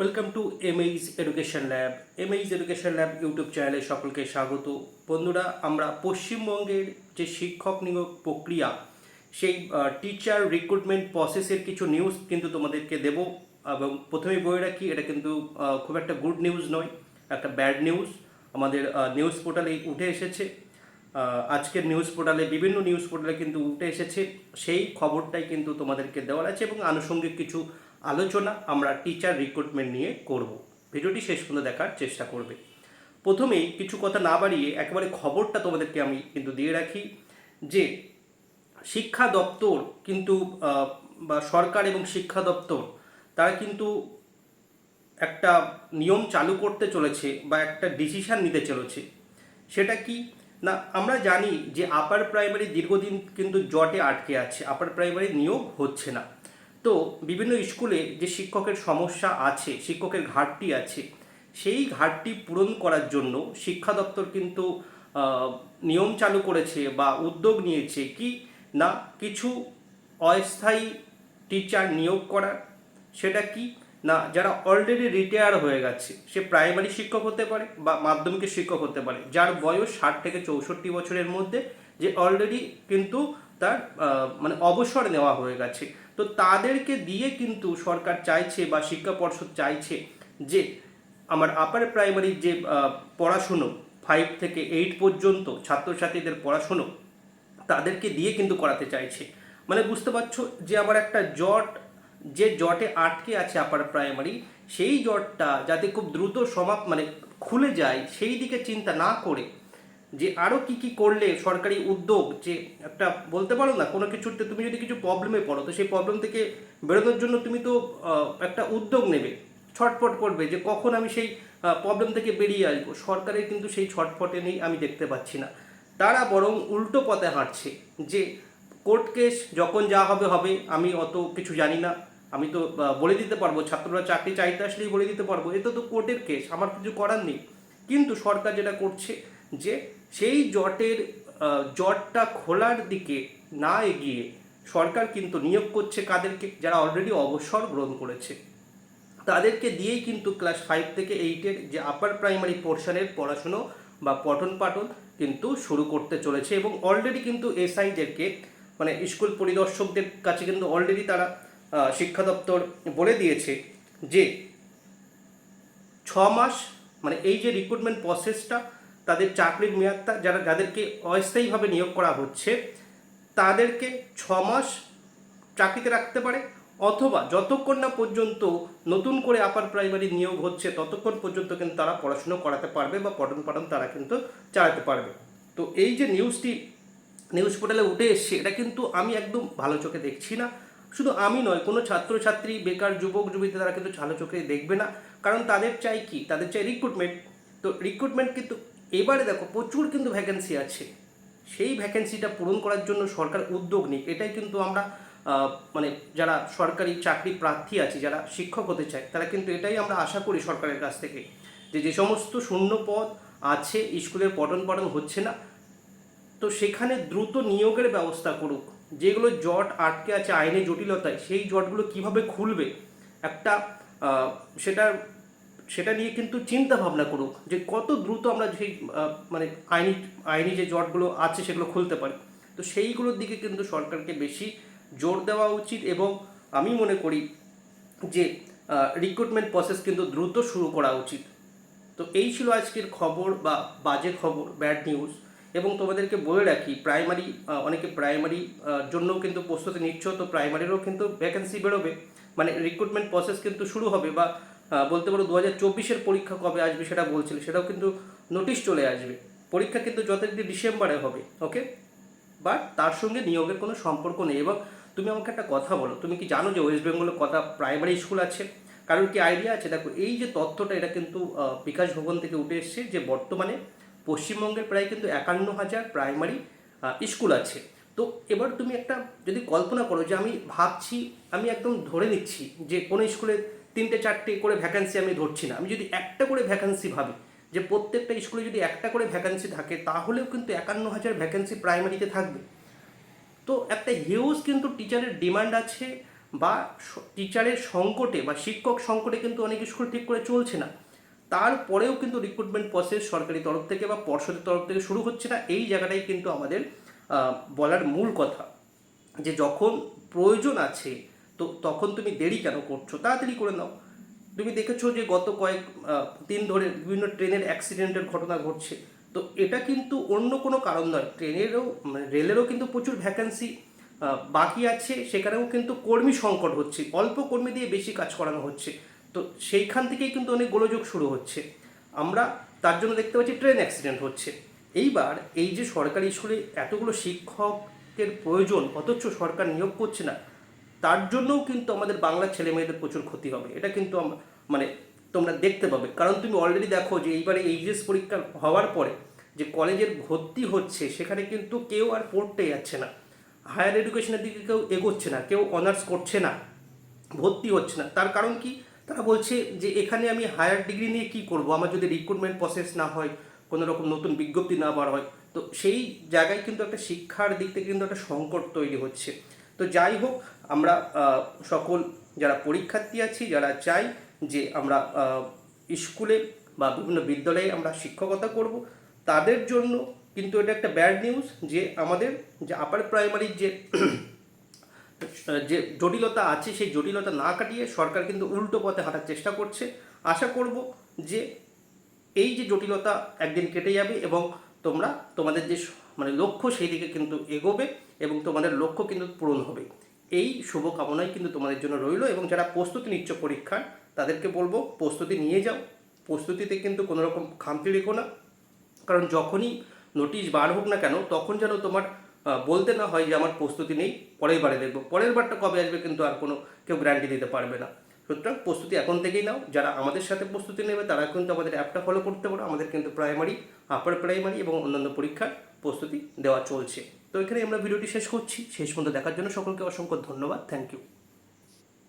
Welcome to MH education lab MH education lab YouTube চ্যানেলে সকলকে স্বাগত। বন্ধুরা, আমরা পশ্চিমবঙ্গের যে শিক্ষক নিয়োগ প্রক্রিয়া, সেই টিচার রিক্রুটমেন্ট প্রসেসের কিছু নিউজ কিন্তু তোমাদেরকে দেব। এবং প্রথমেই বলে রাখি, এটা কিন্তু খুব একটা গুড নিউজ নয়, একটা ব্যাড নিউজ আমাদের নিউজ পোর্টালে উঠে এসেছে। আজকের নিউজ পোর্টালে বিভিন্ন নিউজ পোর্টালে কিন্তু উঠে এসেছে। সেই খবরটাই কিন্তু তোমাদেরকে দেওয়ার আছে এবং আনুষঙ্গিক কিছু আলোচনা আমরা টিচার রিক্রুটমেন্ট নিয়ে করব। ভিডিওটি শেষ পর্যন্ত দেখার চেষ্টা করবে। প্রথমেই কিছু কথা না বাড়িয়ে একেবারে খবরটা তোমাদেরকে আমি কিন্তু দিয়ে রাখি যে, শিক্ষা দপ্তর কিন্তু বা সরকার এবং শিক্ষা দপ্তর, তারা কিন্তু একটা নিয়ম চালু করতে চলেছে বা একটা ডিসিশন নিতে চলেছে। সেটা কি? না, আমরা জানি যে আপার প্রাইমারি দীর্ঘদিন কিন্তু জটে আটকে আছে আপার প্রাইমারি নিয়োগ হচ্ছে না। তো বিভিন্ন স্কুলে যে শিক্ষকের সমস্যা আছে, শিক্ষকের ঘাটতি আছে, সেই ঘাটতি পূরণ করার জন্য শিক্ষা দপ্তর কিন্তু নিয়ম চালু করেছে বা উদ্যোগ নিয়েছে কি না কিছু অস্থায়ী টিচার নিয়োগ করার, সেটা কি না যারা অলরেডি রিটায়ার হয়ে গেছে, সে প্রাইমারি শিক্ষক হতে পারে বা মাধ্যমিকের শিক্ষক হতে পারে, যার বয়স ষাট থেকে চৌষট্টি বছরের মধ্যে, যে অলরেডি কিন্তু তার মানে অবসর নেওয়া হয়ে গেছে। তো তাদেরকে দিয়ে কিন্তু সরকার চাইছে বা শিক্ষা পর্ষদ চাইছে যে আমার আপার প্রাইমারির যে পড়াশুনো ফাইভ থেকে এইট পর্যন্ত ছাত্রছাত্রীদের পড়াশুনো, তাদেরকে দিয়ে কিন্তু করাতে চাইছে। মানে বুঝতে পারছ যে আমার একটা জট, যে জটে আটকে আছে আপার প্রাইমারি সেই জটটা যাতে খুব দ্রুত সমাপ মানে খুলে যায়, সেই দিকে চিন্তা না করে যে আরও কি কি করলে সরকারি উদ্যোগ যে একটা বলতে পারো না, কোনো কিছুতে তুমি যদি কিছু প্রবলেমে পড়ো, তো সেই প্রবলেম থেকে বেরোনোর জন্য তুমি তো একটা উদ্যোগ নেবে, ছটফট করবে যে কখন আমি সেই প্রবলেম থেকে বেরিয়ে আসব। সরকারের কিন্তু সেই ছটফটে নেই আমি দেখতে পাচ্ছি না। তারা বরং উল্টো পথে হাঁটছে যে কোর্ট কেস যখন যা হবে হবে, আমি অত কিছু জানি না। আমি তো বলে দিতে পারব, ছাত্ররা চাকরি চাইতে আসলেই বলে দিতে পারব। এটা তো কোর্টের কেস আমার কিছু করার নেই। কিন্তু সরকার যেটা করছে যে সেই জটের জটটা খোলার দিকে না এগিয়ে সরকার কিন্তু নিয়োগ করছে কাদেরকে, যারা অলরেডি অবসর গ্রহণ করেছে। তাদেরকে দিয়েই কিন্তু ক্লাস ফাইভ থেকে এইটের যে আপার প্রাইমারি পোর্শনের পড়াশুনো বা পঠন পাঠন কিন্তু শুরু করতে চলেছে এবং অলরেডি কিন্তু এসআইদেরকে মানে স্কুল পরিদর্শকদের কাছে কিন্তু অলরেডি তারা শিক্ষা দপ্তর বলে দিয়েছে যে ছ মাস মানে এই যে রিক্রুটমেন্ট প্রসেসটা তাদের চাকরির মেয়াদটা যারা যাদেরকে অস্থায়ীভাবে নিয়োগ করা হচ্ছে, তাদেরকে ছ মাস চাকরিতে রাখতে পারে, অথবা যতক্ষণ না পর্যন্ত নতুন করে আপার প্রাইমারি নিয়োগ হচ্ছে, ততক্ষণ পর্যন্ত কিন্তু তারা পড়াশুনো করাতে পারবে বা পঠন পাঠন তারা কিন্তু চালাতে পারবে। তো এই যে নিউজটি নিউজ পোর্টালে উঠে এসছে, এটা কিন্তু আমি একদম ভালো চোখে দেখছি না। শুধু আমি নয়, কোনো ছাত্রছাত্রী, বেকার, যুবক, যুবতী তারা কিন্তু ভালো চোখে দেখবে না। কারণ তাদের চাই কি? তাদের চাই রিক্রুটমেন্ট তো রিক্রুটমেন্ট কিন্তু এবারে দেখো প্রচুর কিন্তু ভ্যাকেন্সি আছে। সেই ভ্যাকেন্সিটা পূরণ করার জন্য সরকার উদ্যোগ নিক। এটাই কিন্তু আমরা মানে যারা সরকারি চাকরি প্রার্থী আছে যারা শিক্ষক হতে চায় তারা কিন্তু এটাই আমরা আশা করি সরকারের কাছ থেকে যে যে সমস্ত শূন্য পদ আছে স্কুলের পঠন পাঠন হচ্ছে না তো সেখানে দ্রুত নিয়োগের ব্যবস্থা করুক। যেগুলো জট আটকে আছে আইনে জটিলতায় সেই জটগুলো কীভাবে খুলবে? একটা আহ, সেটা নিয়ে কিন্তু চিন্তা ভাবনা করুক যে কত দ্রুত আমরা সেই মানে আইনি আইনি যে জটগুলো আছে সেগুলো খুলতে পারি। তো সেইগুলোর দিকে কিন্তু সরকারকে বেশি জোর দেওয়া উচিত এবং আমি মনে করি যে রিক্রুটমেন্ট প্রসেস কিন্তু দ্রুত শুরু করা উচিত। তো এই ছিল আজকের খবর বা বাজে খবর ব্যাড নিউজ এবং তোমাদেরকে বলে রাখি প্রাইমারি অনেকে প্রাইমারি জন্য কিন্তু প্রস্তুতি নিচ্ছ, তো প্রাইমারিরও কিন্তু ভ্যাকেন্সি বেরোবে। মানে রিক্রুটমেন্ট প্রসেস কিন্তু শুরু হবে বা বলতে পারো দু হাজার চব্বিশের পরীক্ষা কবে আসবে সেটা বলছিল, সেটাও কিন্তু নোটিশ চলে আসবে। পরীক্ষা কিন্তু যথারীতি ডিসেম্বরে হবে ওকে বাট তার সঙ্গে নিয়োগের কোনো সম্পর্ক নেই এবং তুমি আমাকে একটা কথা বলো, তুমি কি জানো যে ওয়েস্ট বেঙ্গলে কটা প্রাইমারি স্কুল আছে? কারোর কি আইডিয়া আছে? দেখো, এই যে তথ্যটা এটা কিন্তু বিকাশ ভবন থেকে উঠে এসছে যে বর্তমানে পশ্চিমবঙ্গের প্রায় কিন্তু একান্ন হাজার প্রাইমারি স্কুল আছে। তো এবার তুমি একটা যদি কল্পনা করো যে আমি ভাবছি, আমি একদম ধরে নিচ্ছি যে কোনো স্কুলে তিনটে, চারটে করে ভ্যাকান্সি আমি ধরছি না। আমি যদি একটা করে ভ্যাকান্সি ভাবি, যে প্রত্যেকটা স্কুলে যদি একটা করে ভ্যাকান্সি থাকে, তাহলেও কিন্তু একান্ন হাজার ভ্যাকান্সি প্রাইমারিতে থাকবে। তো একটা হিউজ কিন্তু টিচারের ডিমান্ড আছে বা টিচারের সংকটে বা শিক্ষক সংকটে কিন্তু অনেক স্কুল ঠিক করে চলছে না। তারপরেও কিন্তু রিক্রুটমেন্ট প্রসেস সরকারি তরফ থেকে বা পর্ষদের তরফ থেকে শুরু হচ্ছে না। এই জায়গাটাই কিন্তু আমাদের বলার মূল কথা যে যখন প্রয়োজন আছে, তো তখন তুমি দেরি কেন করছ? তাড়াতাড়ি করে নাও। তুমি দেখেছ যে গত কয়েক দিন ধরে বিভিন্ন ট্রেনের অ্যাক্সিডেন্টের ঘটনা ঘটছে। তো এটা কিন্তু অন্য কোনো কারণ নয়। ট্রেনেরও মানে রেলেরও কিন্তু প্রচুর ভ্যাকান্সি বাকি আছে। সেখানেও কিন্তু কর্মী সংকট হচ্ছে। অল্প কর্মী দিয়ে বেশি কাজ করানো হচ্ছে। তো সেইখান থেকেই কিন্তু অনেক গোলযোগ শুরু হচ্ছে। আমরা তার জন্য দেখতে পাচ্ছি ট্রেন অ্যাক্সিডেন্ট হচ্ছে। এইবার এই যে সরকারি স্কুলে এতগুলো শিক্ষকের প্রয়োজন, অথচ সরকার নিয়োগ করছে না, তার জন্যও কিন্তু আমাদের বাংলার ছেলে মেয়েদের প্রচুর ক্ষতি হবে। এটা কিন্তু মানে তোমরা দেখতে পাবে। কারণ তুমি অলরেডি দেখো যে এইবারে এইচএস পরীক্ষা হওয়ার পরে যে কলেজের ভর্তি হচ্ছে, সেখানে কিন্তু কেউ আর পড়তে যাচ্ছে না। হায়ার এডুকেশনের দিকে কেউ এগোচ্ছে না, কেউ অনার্স করছে না, ভর্তি হচ্ছে না। তার কারণ কি? তারা বলছে যে এখানে আমি হায়ার ডিগ্রি নিয়ে কি করব? আমার যদি রিক্রুটমেন্ট প্রসেস না হয় কোনো রকম নতুন বিজ্ঞপ্তি না বার হয়। তো সেই জায়গায় কিন্তু একটা শিক্ষার দিক থেকে কিন্তু একটা সংকট তৈরি হচ্ছে। তো যাই হোক, আমরা সকল যারা পরীক্ষার্থী আছি, যারা চাই যে আমরা স্কুলে বা বিভিন্ন বিদ্যালয়ে আমরা শিক্ষকতা করব, তাদের জন্য কিন্তু এটা একটা ব্যাড নিউজ যে আমাদের যে আপার প্রাইমারির যে যে জটিলতা আছে, সেই জটিলতা না কাটিয়ে সরকার কিন্তু উল্টো পথে হাঁটার চেষ্টা করছে। আশা করব যে এই যে জটিলতা একদিন কেটে যাবে এবং তোমরা তোমাদের যে মানে লক্ষ্য সেই দিকে কিন্তু এগোবে এবং তোমাদের লক্ষ্য কিন্তু পূরণ হবে। এই শুভকামনাই কিন্তু তোমাদের জন্য রইল এবং যারা প্রস্তুতি নিচ্ছ পরীক্ষার, তাদেরকে বলব প্রস্তুতি নিয়ে যাও। প্রস্তুতিতে কিন্তু কোনো রকম খামতি রেখো না। কারণ যখনই নোটিশ বার হোক না কেন, তখন যেন তোমার বলতে না হয় যে আমার প্রস্তুতি নেই, পরের বারে দেখব। পরের বারটা কবে আসবে কিন্তু আর কোনো কেউ গ্যারান্টি দিতে পারবে না। সুতরাং প্রস্তুতি এখন থেকেই নাও। যারা আমাদের সাথে প্রস্তুতি নেবে, তারা কিন্তু আমাদের অ্যাপটা ফলো করতে পারো। আমাদের কিন্তু প্রাইমারি আপার প্রাইমারি এবং অন্যান্য পরীক্ষার প্রস্তুতি দেওয়া চলছে। তো এখানে আমরা ভিডিওটি শেষ করছি। শেষ পর্যন্ত দেখার জন্য সকলকে অসংখ্য ধন্যবাদ। Thank you